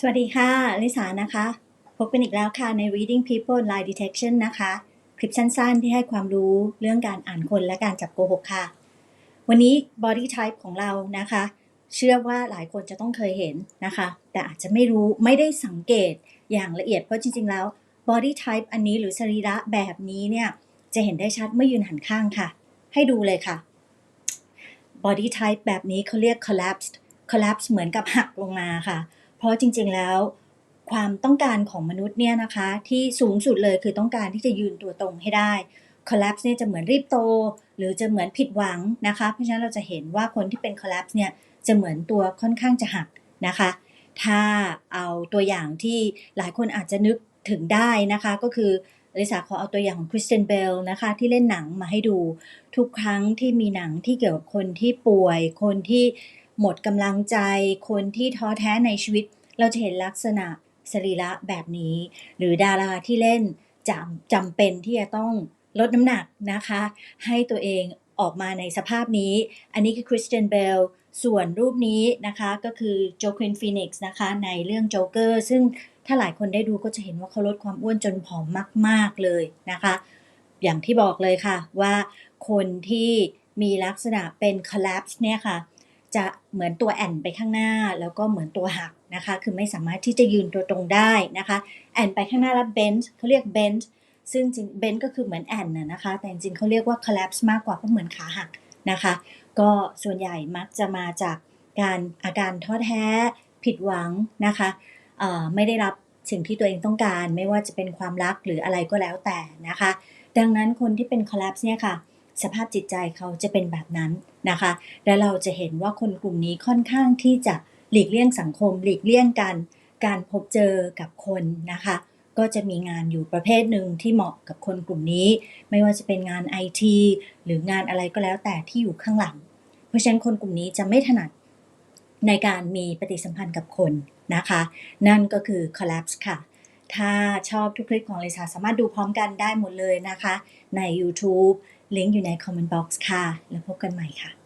สวัสดีค่ะ ลิสานะคะ พบกันอีกแล้วค่ะใน Reading People Lie Detection นะคะ คลิปสั้นๆ ที่ให้ความรู้เรื่องการอ่านคนและการจับโกหกค่ะ วันนี้ body type ของเรานะคะ เชื่อว่าหลายคนจะต้องเคยเห็นนะคะ แต่อาจจะไม่รู้ไม่ได้สังเกตอย่างละเอียดเพราะจริง ๆ แล้ว body type อันนี้หรือสรีระแบบนี้เนี่ย จะเห็นได้ชัดเมื่อยืนหันข้างค่ะ ให้ดูเลยค่ะ body type แบบนี้เขาเรียก collapsed collapse เหมือนกับหักลงมาค่ะ เพราะจริงๆแล้ว ความต้องการของมนุษย์เนี่ยนะคะ ที่สูงสุดเลยคือต้องการที่จะยืนตัวตรงให้ได้ collapse เนี่ยจะเหมือนรีบโต หรือจะเหมือนผิดหวังนะคะ เพราะฉะนั้นเราจะเห็นว่าคนที่เป็น collapse เนี่ยจะเหมือนตัวค่อนข้างจะหักนะคะ ถ้าเอาตัวอย่างที่หลายคนอาจจะนึกถึงได้นะคะก็คือลิสาขอเอาตัวอย่างของคริสเตนเบลนะคะที่เล่นหนังมาให้ดู ทุกครั้งที่มีหนังที่เกี่ยวกับคนที่ป่วยคนที่ หมดกำลังใจ คนที่ท้อแท้ในชีวิต เราจะเห็นลักษณะสรีระแบบนี้ หรือดาราที่เล่นจำจำเป็นที่จะต้องลดน้ำหนักนะคะ ให้ตัวเองออกมาในสภาพนี้ อันนี้คือคริสเตนเบลส่วนรูปนี้นะคะก็คือโจควินฟีนิกซ์นะคะในเรื่องโจ๊กเกอร์ซึ่งถ้าหลายคนได้ดูก็จะเห็นว่าเขาลดความอ้วนจนผอมมาก ๆ เลยนะคะ อย่างที่บอกเลยค่ะว่าคนที่มีลักษณะเป็น collapse เนี่ยค่ะ จะเหมือนตัวแอนไปข้างหน้า แล้วก็เหมือนตัวหักนะคะ คือไม่สามารถที่จะยืนตัวตรงได้นะคะ แอนไปข้างหน้าแล้ว bend เขาเรียก bend ซึ่งจริง bend ก็คือเหมือนแอนนะนะคะ แต่จริงเขาเรียกว่า collapse มากกว่าเพราะเหมือนขาหักนะคะ ก็ส่วนใหญ่มักจะมาจากการอาการท้อแท้ผิดหวังนะคะไม่ได้รับสิ่งที่ตัวเองต้องการ ไม่ว่าจะเป็นความรักหรืออะไรก็แล้วแต่นะคะ ดังนั้นคนที่เป็น collapse เนี่ยค่ะ สภาพจิตใจเขาจะเป็นแบบนั้นนะคะ และเราจะเห็นว่าคนกลุ่มนี้ค่อนข้างที่จะหลีกเลี่ยงสังคม หลีกเลี่ยงกันการพบเจอกับคนนะคะ ก็จะมีงานอยู่ประเภทหนึ่งที่เหมาะกับคนกลุ่มนี้ ไม่ว่าจะเป็นงานไอทีหรืองานอะไรก็แล้วแต่ที่อยู่ข้างหลัง เพราะฉะนั้นคนกลุ่มนี้จะไม่ถนัดในการมีปฏิสัมพันธ์กับคนนะคะ นั่นก็คือ collapse ค่ะ ถ้าชอบทุกคลิปของลิซาสามารถดูพร้อมกันได้หมดเลยนะคะ ใน YouTube ลิงก์อยู่ในคอมเมนต์บ็อกซ์ค่ะ แล้วพบกันใหม่ค่ะ